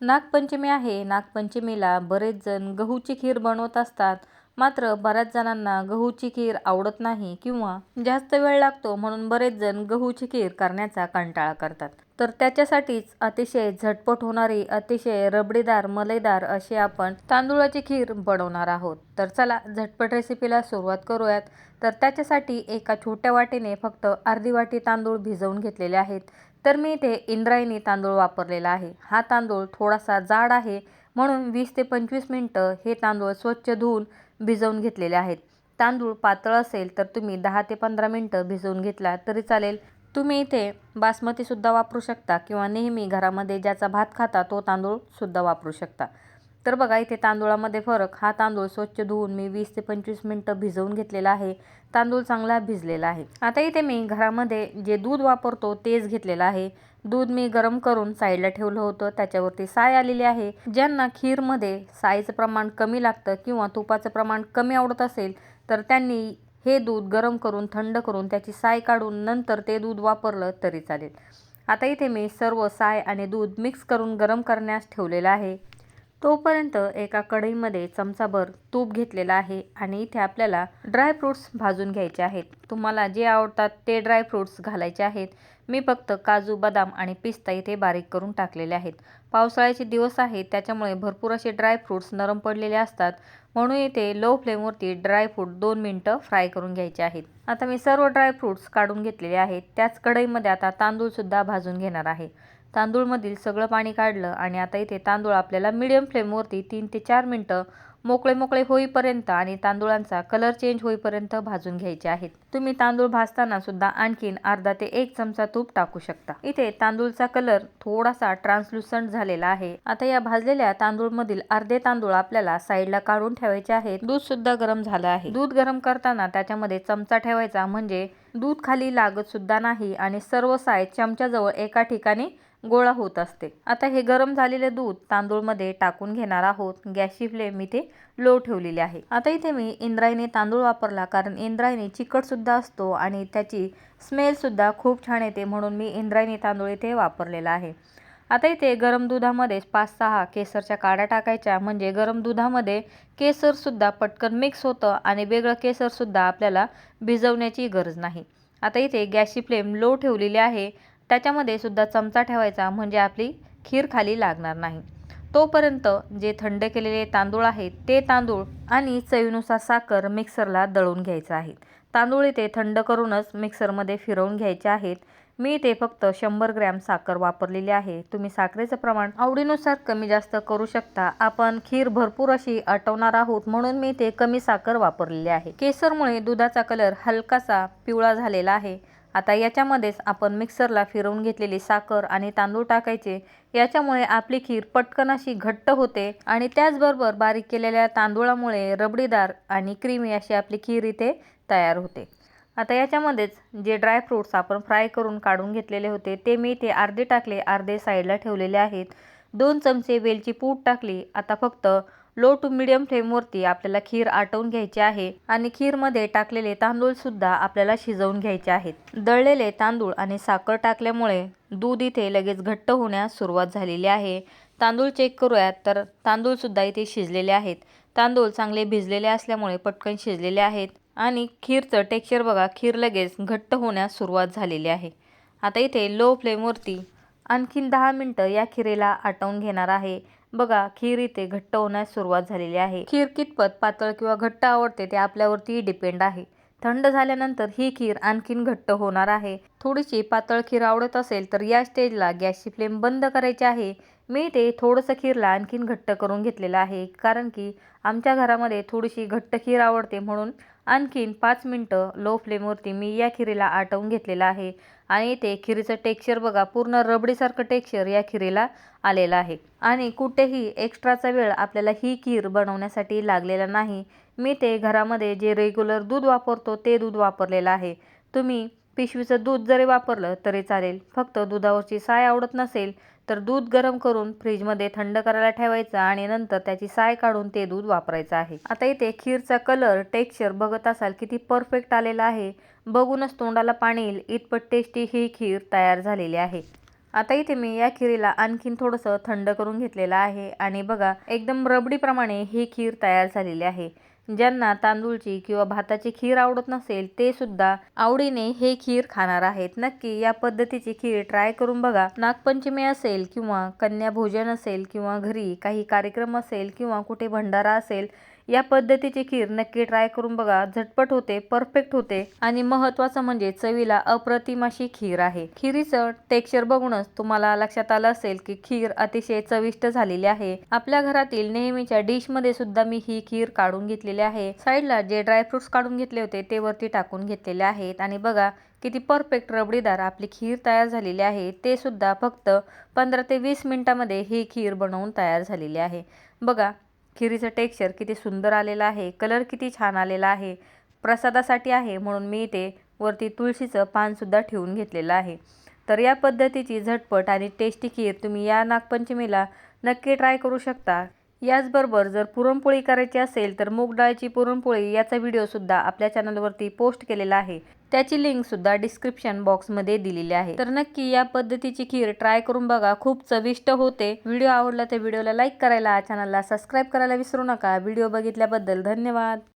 नागपंचमी आहे. नागपंचमीला बरेच जण गहूची खीर बनवत असतात. मात्र बऱ्याच जणांना गहूची खीर आवडत नाही किंवा जास्त वेळ लागतो म्हणून बरेच जण गहूची खीर करण्याचा कंटाळा करतात. तर त्याच्यासाठीच अतिशय झटपट होणारी अतिशय रबडीदार मलईदार अशी आपण तांदूळाची खीर बनवणार आहोत. तर चला झटपट रेसिपीला सुरुवात करूयात. तर त्याच्यासाठी एका छोट्या वाटीने फक्त अर्धी वाटी तांदूळ भिजवून घेतलेले आहेत. तर मी इथे इंद्रायणी तांदूळ वापरलेला आहे. हा तांदूळ थोडासा जाड आहे म्हणून वीस ते पंचवीस मिनटं हे तांदूळ स्वच्छ धुवून भिजवून घेतलेले आहेत. तांदूळ पातळ असेल तर तुम्ही दहा ते पंधरा मिनटं भिजवून घेतला तरी चालेल. तुम्ही इथे बासमतीसुद्धा वापरू शकता किंवा नेहमी घरामध्ये ज्याचा भात खाता तो तांदूळसुद्धा वापरू शकता. तर बघा इथे तांदूळामध्ये फरक. हा तांदूळ स्वच्छ धुवून मी वीस ते पंचवीस मिनटं भिजवून घेतलेला आहे. तांदूळ चांगला भिजलेला आहे. आता इथे मी घरामध्ये जे दूध वापरतो तेच घेतलेलं आहे. दूध मी गरम करून साईडला ठेवलं होतं. त्याच्यावरती साय आलेली आहे. ज्यांना खीरमध्ये सायचं प्रमाण कमी लागतं किंवा तुपाचं प्रमाण कमी आवडत असेल तर त्यांनी हे दूध गरम करून थंड करून त्याची साय काढून नंतर ते दूध वापरलं तरी चालेल. आता इथे मी सर्व साय आणि दूध मिक्स करून गरम करण्यास ठेवलेलं आहे. तोपर्यंत एका कढईमध्ये चमचाभर तूप घेतलेलं आहे आणि इथे आपल्याला ड्रायफ्रूट्स भाजून घ्यायचे आहेत. तुम्हाला जे आवडतात ते ड्रायफ्रूट्स घालायचे आहेत. मी फक्त काजू बदाम आणि पिस्ता इथे बारीक करून टाकलेले आहेत. पावसाळ्याचे दिवस आहेत त्याच्यामुळे भरपूर असे ड्रायफ्रूट्स नरम पडलेले असतात. म्हणून इथे लो फ्लेमवरती ड्रायफ्रूट दोन मिनटं फ्राय करून घ्यायचे आहेत. आता मी सर्व ड्रायफ्रूट्स काढून घेतलेले आहेत. त्याच कढईमध्ये आता तांदूळसुद्धा भाजून घेणार आहे. तांदूळमधील सगळं पाणी काढलं आणि आता इथे तांदूळ आपल्याला मिडियम फ्लेमवरती तीन ते चार मिनटं मोकळे मोकळे होईपर्यंत आणि तांदूळांचा कलर चेंज होईपर्यंत भाजून घ्यायचे आहेत. तुम्ही तांदूळ भाजताना सुद्धा आणखीन अर्धा ते एक चमचा तूप टाकू शकता. इथे तांदूळचा कलर थोडासा ट्रान्सलुसंट झालेला आहे. आता या भाजलेल्या तांदूळ मधील अर्धे तांदूळ आपल्याला साईडला काढून ठेवायचे आहेत. दूध सुद्धा गरम झालं आहे. दूध गरम करताना त्याच्यामध्ये चमचा ठेवायचा म्हणजे दूध खाली लागत सुद्धा नाही आणि सर्व साय चमच्याजवळ एका ठिकाणी गोळा होत असते. आता हे गरम झालेले दूध तांदूळमध्ये टाकून घेणार आहोत. गॅसची फ्लेम इथे लो ठेवलेली आहे. आता इथे मी इंद्रायणी तांदूळ वापरला कारण इंद्रायणी चिकटसुद्धा असतो आणि त्याची स्मेलसुद्धा खूप छान येते म्हणून मी इंद्रायणी तांदूळ इथे वापरलेला आहे. आता इथे गरम दुधामध्ये पाच सहा केसरच्या काड्या टाकायच्या. म्हणजे गरम दुधामध्ये केसरसुद्धा पटकन मिक्स होतं आणि वेगळं केसरसुद्धा आपल्याला भिजवण्याची गरज नाही. आता इथे गॅसची फ्लेम लो ठेवलेली आहे. त्याच्यामध्ये सुद्धा चमचा ठेवायचा म्हणजे आपली खीर खाली लागणार नाही. तोपर्यंत जे थंड केलेले तांदूळ आहेत ते तांदूळ आणि चवीनुसार साखर मिक्सरला दळून घ्यायचं आहे. तांदूळ इथे थंड करूनच मिक्सरमध्ये फिरवून घ्यायचे आहेत. मी ते फक्त शंभर ग्रॅम साखर वापरलेली आहे. तुम्ही साखरेचं प्रमाण आवडीनुसार कमी जास्त करू शकता. आपण खीर भरपूर अशी आटवणार आहोत म्हणून मी ते कमी साखर वापरलेली आहे. केसरमुळे दुधाचा कलर हलकासा पिवळा झालेला आहे. आता याच्यामध्येच आपण मिक्सरला फिरवून घेतलेली साखर आणि तांदूळ टाकायचे. याच्यामुळे आपली खीर पटकन अशी घट्ट होते आणि त्याचबरोबर बारीक केलेल्या तांदूळामुळे रबडीदार आणि क्रीमी अशी आपली खीर इथे तयार होते. आता याच्यामध्येच जे ड्रायफ्रूट्स आपण फ्राय करून काढून घेतलेले होते ते मी इथे अर्धे टाकले अर्धे साईडला ठेवलेले आहेत. दोन चमचे वेलची पूड टाकली. आता फक्त लो टू मिडियम फ्लेमवरती आपल्याला खीर आटवून घ्यायची आहे आणि खीरमध्ये टाकलेले तांदूळसुद्धा आपल्याला शिजवून घ्यायचे आहेत. दळलेले तांदूळ आणि साखर टाकल्यामुळे दूध इथे लगेच घट्ट होण्यास सुरुवात झालेली आहे. तांदूळ चेक करूयात तर तांदूळसुद्धा इथे शिजलेले आहेत. तांदूळ चांगले भिजलेले असल्यामुळे पटकन शिजलेले आहेत. आणि खीरचं टेक्स्चर बघा खीर लगेच घट्ट होण्यास सुरुवात झालेली आहे. आता इथे लो फ्लेमवरती आणखीन दहा मिनटं या खिरेला आटवून घेणार आहे. बघा खीर इथे घट्ट होण्यास सुरुवात झालेली आहे. खीर कितपत पातळ किंवा घट्ट आवडते ते आपल्यावरती डिपेंड आहे. थंड झाल्यानंतर ही खीर आणखीन घट्ट होणार आहे. थोडीशी पातळ खीर आवडत असेल तर या स्टेजला गॅसची फ्लेम बंद करायची आहे. मी ते थोडंसं खीरला आणखीन घट्ट करून घेतलेलं आहे कारण की आमच्या घरामध्ये थोडीशी घट्ट खीर आवडते म्हणून आणखीन पाच मिनटं लो फ्लेमवरती मी या खिरीला आटवून घेतलेला आहे. आणि ते खिरीचं टेक्स्चर बघा पूर्ण रबडीसारखं टेक्स्चर या खिरीला आलेलं आहे. आणि कुठेही एक्स्ट्राचा वेळ आपल्याला ही खीर बनवण्यासाठी लागलेला नाही. मी ते घरामध्ये जे रेग्युलर दूध वापरतो ते दूध वापरलेलं आहे. तुम्ही पिशवीचं दूध जरी वापरलं तरी चालेल. फक्त दुधावरची साय आवडत नसेल तर दूध गरम करून फ्रीजमध्ये थंड करायला ठेवायचं आणि नंतर त्याची साय काढून ते दूध वापरायचं आहे. आता इथे खीरचा कलर टेक्स्चर बघत असाल किती परफेक्ट आलेला आहे. बघूनच तोंडाला पाणी येईल. इतपत टेस्टी ही खीर तयार झालेली आहे. आता इथे मी या खिरीला आणखीन थोडंसं थंड करून घेतलेलं आहे. आणि बघा एकदम रबडीप्रमाणे ही खीर तयार झालेली आहे. ज्यांना तांदूळची किंवा भाताची खीर आवडत नसेल ते सुद्धा आवडीने हे खीर खाणार आहेत. नक्की या पद्धतीची खीर ट्राय करून बघा. नागपंचमी असेल किंवा कन्या भोजन असेल किंवा घरी काही कार्यक्रम असेल किंवा कुठे भंडारा असेल या पद्धतीची खीर नक्की ट्राय करून बघा. झटपट होते परफेक्ट होते आणि महत्त्वाचं म्हणजे चवीला अप्रतिम अशी खीर आहे. खिरीचं टेक्स्चर बघूनच तुम्हाला लक्षात आलं असेल की खीर अतिशय चविष्ट झालेली आहे. आपल्या घरातील नेहमीच्या डिशमध्ये सुद्धा मी ही खीर काढून घेतलेली आहे. साईडला जे ड्रायफ्रुट्स काढून घेतले होते ते वरती टाकून घेतलेले आहेत. आणि बघा किती परफेक्ट रबडीदार आपली खीर तयार झालेली आहे. ते सुद्धा फक्त पंधरा ते वीस मिनिटामध्ये ही खीर बनवून तयार झालेली आहे. बघा खिरीचं टेक्स्चर किती सुंदर आलेलं आहे कलर किती छान आलेला आहे प्रसादासाठी आहे म्हणून मी इथे वरती तुळशीचं पानसुद्धा ठेवून घेतलेलं आहे. तर या पद्धतीची झटपट आणि टेस्टी खीर तुम्ही या नागपंचमीला नक्की ट्राय करू शकता. याचबरोबर जर पुरणपोळी करायची असेल तर मूग डाळीची पुरणपोळी याचा व्हिडिओसुद्धा आपल्या चॅनलवरती पोस्ट केलेला आहे. त्याची लिंकसुद्धा डिस्क्रिप्शन बॉक्समध्ये दिलेली आहे. तर नक्की या पद्धतीची खीर ट्राय करून बघा. खूप चविष्ट होते. व्हिडिओ आवडला तर व्हिडिओला लाईक करायला चॅनलला सबस्क्राईब करायला विसरू नका. व्हिडिओ बघितल्याबद्दल धन्यवाद.